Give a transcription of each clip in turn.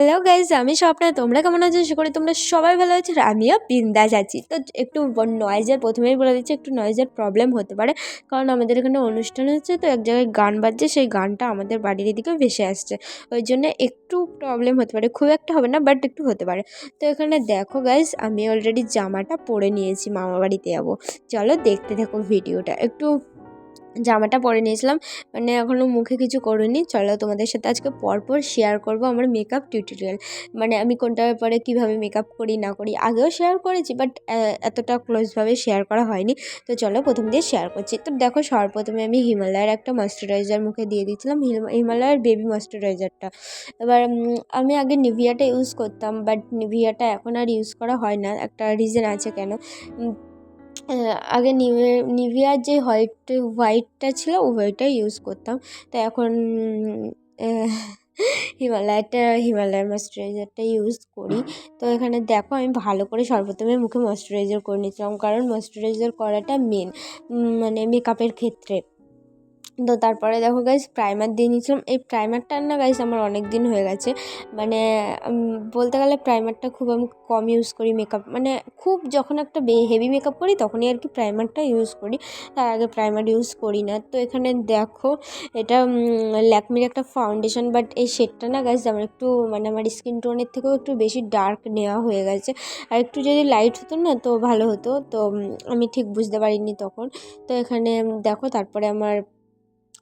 Hello guys আমি স্বপ্না। তোমরা কেমন আছো? সে করে তোমরা সবাই ভালো আছো আর আমিও বিন্দাস আছি। তো একটু নয়েজের প্রথমেই বলে দিচ্ছি, একটু নয়েজের প্রবলেম হতে পারে। কারণ আমাদের এখানে অনুষ্ঠান হচ্ছে, তো এক জায়গায় গান বাজছে, সেই গানটা আমাদের বাড়ির এদিকে ভেসে আসছে। ওই জন্য একটু প্রবলেম হতে পারে। খুব একটা হবে না বাট একটু হতে পারে। তো এখানে দেখো গাইজ আমি অলরেডি জামাটা পরে নিয়েছি মামা বাড়িতে যাব। চলো দেখতে থাকো ভিডিওটা একটু জামাটা পরে নিয়েছিলাম। মানে এখনও মুখে কিছু করিনি। চলো তোমাদের সাথে আজকে পরপর শেয়ার করব আমার মেকআপ টিউটোরিয়াল মানে আমি কোনটা ব্যাপারে কীভাবে মেকআপ করি, না করি, আগেও শেয়ার করেছি বাট এতটা ক্লোজভাবে শেয়ার করা হয়নি। তো চলো প্রথম দিয়ে শেয়ার করছি। তো দেখো সর্বপ্রথমে আমি হিমালয়ের একটা ময়শ্চারাইজার মুখে দিয়ে দিয়েছিলাম হিমালয়ের বেবি ময়শ্চারাইজারটা এবার আমি আগে নিভিয়াটা ইউজ করতাম বাট নিভিয়াটা এখন আর ইউজ করা হয় না। একটা রিজন আছে কেন? আগে নিভে নিভিয়ার যে হোয়াইট, হোয়াইটটা ছিল ওইটাই ইউজ করতাম। তো এখন হিমালয়টা, হিমালয়ার ময়শ্চারাইজারটা ইউজ করি। তো এখানে দেখো, আমি ভালো করে সর্বপ্রথমে মুখে ময়শ্চারাইজার করে নিয়েছিলাম, কারণ ময়শ্চারাইজার করাটা মেন মানে মেকআপের ক্ষেত্রে। তো তারপরে দেখো গাইজ প্রাইমার দিয়ে নিয়েছিলাম। এই প্রাইমারটা না গাইজ আমার অনেক দিন হয়ে গেছে। মানে বলতে গেলে প্রাইমারটা খুব আমি কম ইউজ করি মেকআপ মানে খুব যখন একটা হেভি মেকআপ করি, তখনই আর কি প্রাইমারটা ইউজ করি। তার আগে প্রাইমার ইউজ করি না। তো এখানে দেখো, এটা ল্যাকমির একটা ফাউন্ডেশন বাট এই শেডটা না গাইজ আমার একটু মানে আমার স্কিন টোনের থেকেও একটু বেশি ডার্ক নেওয়া হয়ে গেছে। আর একটু যদি লাইট হতো না, তো ভালো হতো। তো আমি ঠিক বুঝতে পারিনি তখন। তো এখানে দেখো, তারপরে আমার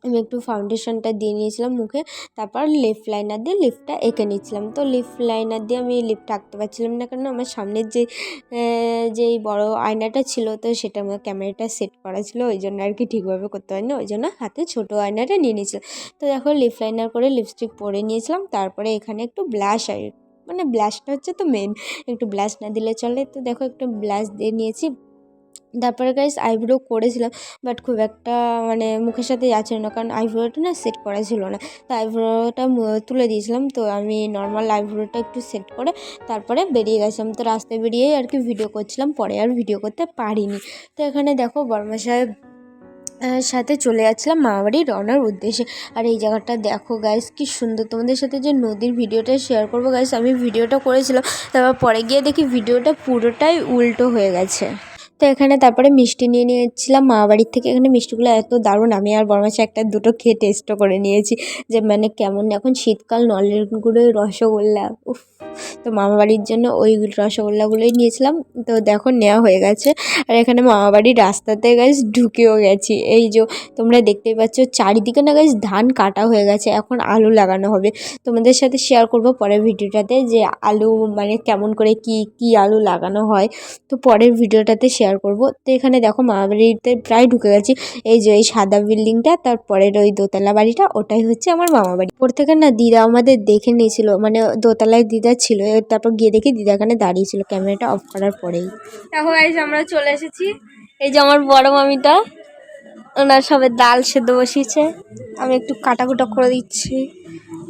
আমি একটু ফাউন্ডেশনটা দিয়ে নিয়েছিলাম মুখে, তারপর লিপ লাইনার দিয়ে লিপটা এঁকে নিয়েছিলাম। তো লিপ লাইনার দিয়ে আমি লিপটা আঁকতে পারছিলাম না কারণ আমার সামনের যে যেই বড় আয়নাটা ছিল, তো সেটা আমার ক্যামেরাটা সেট করা ছিল, ওই জন্য আর কি ঠিকভাবে করতে পারিনি, ওই জন্য হাতে ছোটো আয়নাটা নিয়ে নিয়েছিলাম। তো দেখো লিপ লাইনার করে লিপস্টিক পরে নিয়েছিলাম, তারপরে এখানে একটু ব্লাশ মানে ব্লাশটা হচ্ছে তো মেন একটু ব্লাশ না দিলে চলে। তো দেখো একটু ব্লাশ দিয়ে নিয়েছি তারপরে গাইস আইব্রো করেছিলাম বাট খুব একটা মানে মুখের সাথে যাচ্ছিল না, কারণ আইব্রোটা না সেট করা ছিল না। তো আইব্রোটা তুলে দিয়েছিলাম, তো আমি নর্মাল আইব্রোটা একটু সেট করে তারপরে বেরিয়ে গেছিলাম। তো রাস্তায় বেরিয়েই আর কি ভিডিও করছিলাম, পরে আর ভিডিও করতে পারিনি। তো এখানে দেখো বর্মা সাহেব সাথে চলে যাচ্ছিলাম মামাবাড়ি রওনার উদ্দেশ্যে। আর এই জায়গাটা দেখো গাইস কি সুন্দর। তোমাদের সাথে যে নদীর ভিডিওটা শেয়ার করব গাইস আমি ভিডিওটা করেছিলাম, তারপর পরে গিয়ে দেখি ভিডিওটা পুরোটাই উল্টো হয়ে গেছে। তো এখানে তারপরে মিষ্টি নিয়ে নিয়েছিলাম। মা বাড়ির থেকে এখানে মিষ্টিগুলো এত দারুণ। আমি আর বরমাসে একটা, দুটো খেয়ে টেস্টও করে নিয়েছি যে মানে কেমন এখন শীতকাল, নলের গুঁড়োই রসগোল্লা, উফ। তো মামাবাড়ির জন্য ওই রসগোল্লাগুলোই নিয়েছিলাম। তো দেখো নেওয়া হয়ে গেছে। আর এখানে মামা মামাবাড়ির রাস্তাতে গাছ ঢুকেও গেছি। এই যে, তোমরা দেখতেই পাচ্ছ, চারিদিকে না গাছ ধান কাটা হয়ে গেছে। এখন আলু লাগানো হবে। তোমাদের সাথে শেয়ার করব পরের ভিডিওটাতে যে আলু মানে কেমন করে কি কি আলু লাগানো হয়। তো পরের ভিডিওটাতে শেয়ার করব। তো এখানে দেখো মামাবাড়িতে প্রায় ঢুকে গেছি। এই যে এই সাদা বিল্ডিংটা তারপরের ওই দোতলা বাড়িটা, ওটাই হচ্ছে আমার মামাবাড়ি। ওর থেকে না দিদা আমাদের দেখে নিয়েছিল মানে দোতলায় দিদা ছিল তারপর গিয়ে দেখি দিদা এখানে দাঁড়িয়েছিল ক্যামেরাটা অফ করার পরেই। দেখো গাইজ আমরা চলে এসেছি। এই যে আমার বড় মামিটা, ওনার সবে ডাল সেদ্ধ বসিয়েছে। আমি একটু কাটাকুটা করে দিচ্ছি,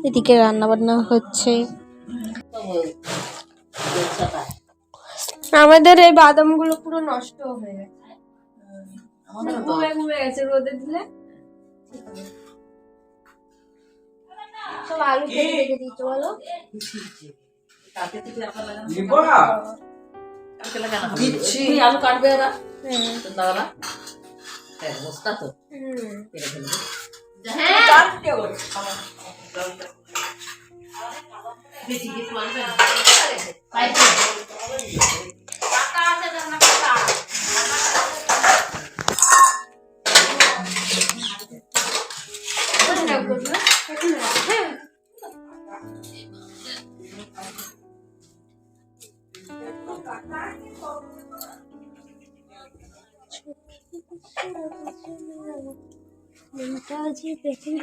এদিকে রান্না বান্না হচ্ছে। আমাদের এই বাদামগুলো পুরো নষ্ট হয়ে গেছে। ঘুমে গেছে রোদে দিলে। সব আলু কেটে রেখে দিচ্ছ। বলো আলু কাটবে ওরা? সন্ধ্যাবেলা বস্তা তো। হুম।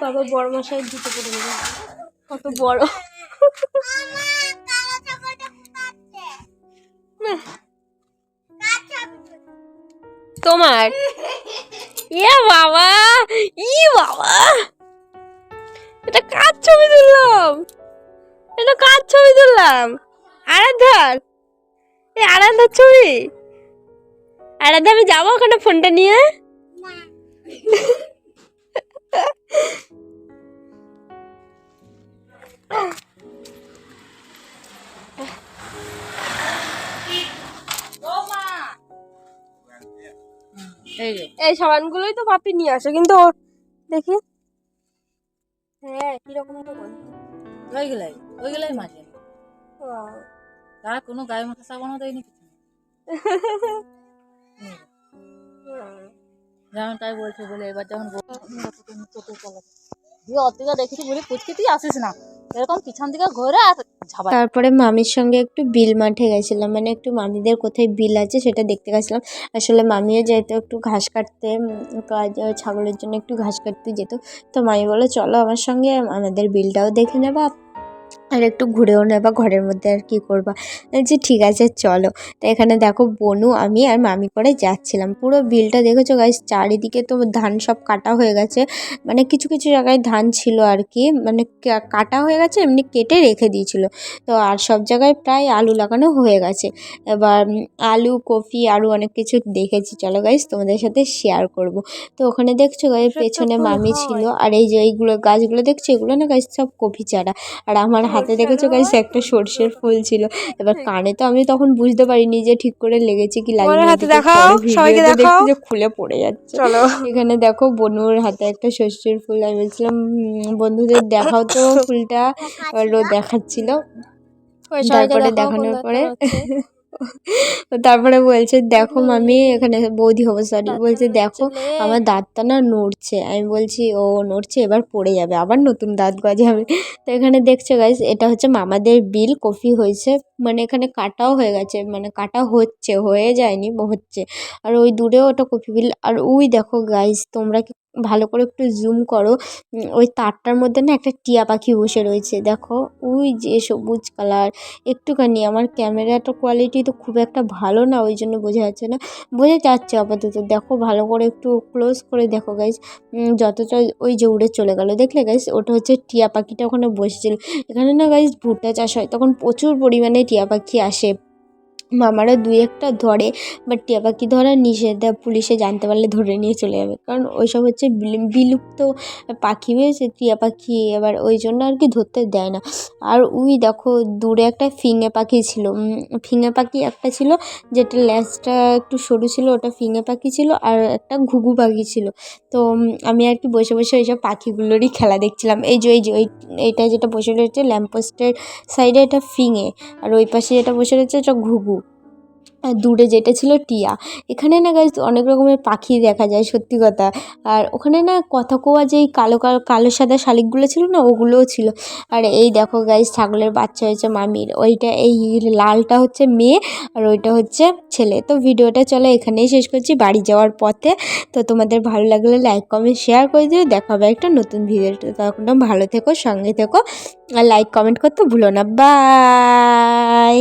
বাবা বড় মশাই জুতো পরে নেবে। কত বড়। তোমার? ইয়ে বাবা ই বাবা। এটা কার ছবি তুললাম? এটা কার ছবি তুললাম? আরাধার? এই আরাধার ছবি? আরাধা আমি যাব ওখানে ফোনটা নিয়ে? এই সাবানগুলোই তো পাপি নিয়ে আসে কিন্তু ওর দেখি। হ্যাঁ কীরকম তো বল। ওইগুলাই ওইগুলাই মাঝে। তা কোনো গায়ে মাথা সাবানও দেয়নি কিছু। যেমন তাই বলছে বলে এবার যখন দেখেছি বলি না এরকম পিছন তারপরে মামির সঙ্গে একটু বিল মাঠে গেছিলাম মানে একটু মামিদের কোথায় বিল আছে সেটা দেখতে গেছিলাম আসলে মামিও যেত একটু ঘাস কাটতে ছাগলের জন্য একটু ঘাস কাটতে যেত তো মামি বলে চলো আমার সঙ্গে আমাদের বিলটাও দেখে নেবা আর একটু ঘুরেও নেবা ঘরের মধ্যে আর কি করবা। যে ঠিক আছে চলো। তো এখানে দেখো বনু আমি আর মামি করে যাচ্ছিলাম। পুরো বিলটা দেখেছ গাইস চারিদিকে তো ধান সব কাটা হয়ে গেছে। মানে কিছু কিছু জায়গায় ধান ছিল আর কি। মানে কাটা হয়ে গেছে এমনি কেটে রেখে দিয়েছিল। তো আর সব জায়গায় প্রায় আলু লাগানো হয়ে গেছে। এবার আলু কপি আরও অনেক কিছু দেখেছি। চলো গাইস তোমাদের সাথে শেয়ার করব। তো ওখানে দেখছ গাইস পেছনে মামি ছিল। আর এই যে এইগুলো গাছগুলো দেখছ? এগুলো না গাছ সব কপি চারা। আর আমার হাতে দেখেছ গাইস একটা সর্ষের ফুল ছিল। এবার কানে তো আমি তখন বুঝতে পারিনি যে ঠিক করে লেগেছে কি লাগে হাতে দেখাও, সবাইকে দেখাও। যে খুলে পড়ে যাচ্ছে। চলো। এখানে দেখো বনুর হাতে একটা সর্ষের ফুল। আমি বলছিলাম বন্ধুদের দেখাও তো ফুলটা। রোদ দেখাচ্ছিল। তারপরে দেখানোর পরে। তারপরে বলছে দেখো মামি এখানে বৌদি হব সরি বলছে দেখো আমার দাঁতটা না নড়ছে। আমি বলছি ও নড়ছে এবার পড়ে যাবে আবার নতুন দাঁত গজাবে। তো এখানে দেখছ গাইস এটা হচ্ছে মামাদের বিল কফি হয়েছে। মানে এখানে কাটাও হয়ে গেছে মানে কাটা হচ্ছে হয়ে যায়নি হচ্ছে। আর ওই দূরেও ওটা কফি বিল। আর ওই দেখো গাইস তোমরা কি ভালো করে একটু জুম করো। ওই তারটার মধ্যে না একটা টিয়া পাখি বসে রয়েছে, দেখো। ওই যে সবুজ কালার একটুখানি আমার ক্যামেরাটা কোয়ালিটি তো খুব একটা ভালো না, ওই জন্য বোঝা যাচ্ছে না। বোঝা যাচ্ছে আপাতত। দেখো, ভালো করে একটু ক্লোজ করে দেখো গাইজ যতটা ওই যে উড়ে চলে গেল, দেখলে গাইজ ওটা হচ্ছে টিয়া পাখিটা ওখানে বসেছিল। এখানে না গাইজ ভুট্টা চাষ হয়, তখন প্রচুর পরিমাণে টিয়া পাখি আসে। মামারা দুই একটা ধরে বাট টিয়া পাখি ধরা নিষেধ পুলিশে জানতে পারলে ধরে নিয়ে চলে যাবে। কারণ ওইসব হচ্ছে বিলু- বিলুপ্ত পাখি হয়েছে টিয়া পাখি এবার ওই জন্য আর কি ধরতে দেয় না। আর উই দেখো, দূরে একটা ফিঙে পাখি ছিল ফিঙে পাখি একটা ছিল যেটা ল্যাজটা একটু সরু ছিল, ওটা ফিঙে পাখি ছিল আর একটা ঘুঘু পাখি ছিল। তো আমি আর কি বসে বসে ওইসব পাখিগুলোরই খেলা দেখছিলাম। এই যে এই যে, ওই, এইটা যেটা বসে রয়েছে ল্যাম্পপোস্টের সাইডে এটা ফিঙে, আর ওই পাশে যেটা বসে রয়েছে ওটা ঘুঘু। দূরে যেটা ছিল টিয়া। এখানে না গাছ অনেক রকমের পাখি দেখা যায়, সত্যি কথা। আর ওখানে না কথা কোয়া যেই কালো কালো কালো সাদা শালিকগুলো ছিল না, ওগুলোও ছিল। আর এই দেখো গাইজ ছাগলের বাচ্চা হয়েছে মামির। ওইটা এই লালটা হচ্ছে মেয়ে আর ওইটা হচ্ছে ছেলে। তো ভিডিওটা চলো এখানেই শেষ করছি, বাড়ি যাওয়ার পথে। তো তোমাদের ভালো লাগলে লাইক কমেন্ট শেয়ার করে দিও। দেখা হবে একটা নতুন ভিডিওতে তখন ভালো থেকো, সঙ্গে থেকো। আর লাইক কমেন্ট করতে ভুলো না। বাই